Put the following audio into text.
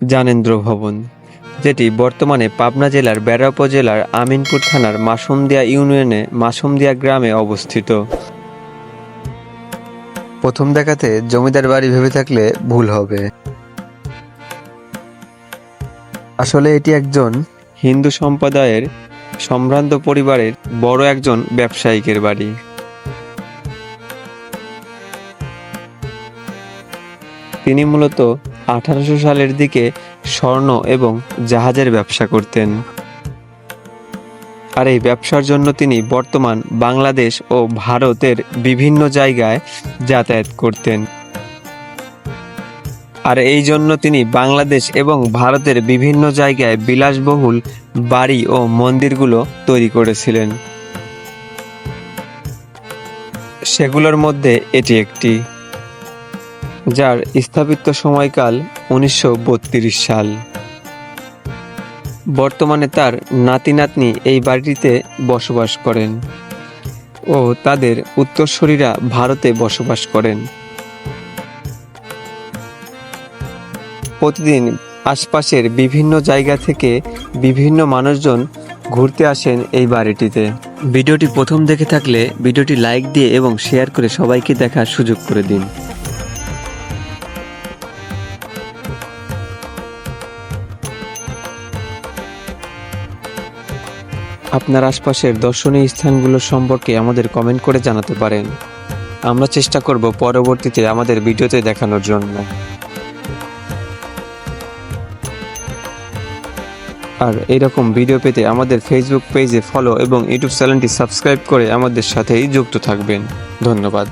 জানেন্দ্র ভবন যেটি বর্তমানে পাবনা জেলার বেড়া উপজেলার আমিনপুর থানার মাসুমদিয়া ইউনিয়নে মাসুমদিয়া গ্রামে অবস্থিত। প্রথম দেখাতে জমিদার বাড়ি ভেবে থাকলে ভুল হবে। আসলে এটি একজন হিন্দু সম্প্রদায়ের সম্ভ্রান্ত পরিবারের বড় একজন ব্যবসায়িকের বাড়ি। তিনি মূলত আঠারোশো সালের দিকে স্বর্ণ এবং জাহাজের ব্যবসা করতেন। আর এই ব্যবসার জন্য তিনি বর্তমান বাংলাদেশ ও ভারতের বিভিন্ন জায়গায় যাতায়াত করতেন। আর এই জন্য তিনি বাংলাদেশ এবং ভারতের বিভিন্ন জায়গায় বিলাসবহুল বাড়ি ও মন্দিরগুলো তৈরি করেছিলেন। সেগুলোর মধ্যে এটি একটি। যার স্থাপিত সময়কাল উনিশশো বত্রিশ সাল। বর্তমানে তার নাতি নাতনি এই বাড়িটিতে বসবাস করেন ও তাদের উত্তরসূরিরা ভারতে বসবাস করেন। প্রতিদিন আশপাশের বিভিন্ন জায়গা থেকে বিভিন্ন মানুষজন ঘুরতে আসেন এই বাড়িটিতে। ভিডিওটি প্রথম দেখে থাকলে ভিডিওটি লাইক দিয়ে এবং শেয়ার করে সবাইকে দেখার সুযোগ করে দিন। আপনার আশপাশের দর্শনীয় স্থানগুলো সম্পর্কে আমাদের কমেন্ট করে জানাতে পারেন। আমরা চেষ্টা করব পরবর্তীতে আমাদের ভিডিওতে দেখানোর জন্য। আর এরকম ভিডিও পেতে আমাদের ফেসবুক পেজে ফলো এবং ইউটিউব চ্যানেলটি সাবস্ক্রাইব করে আমাদের সাথেই যুক্ত থাকবেন। ধন্যবাদ।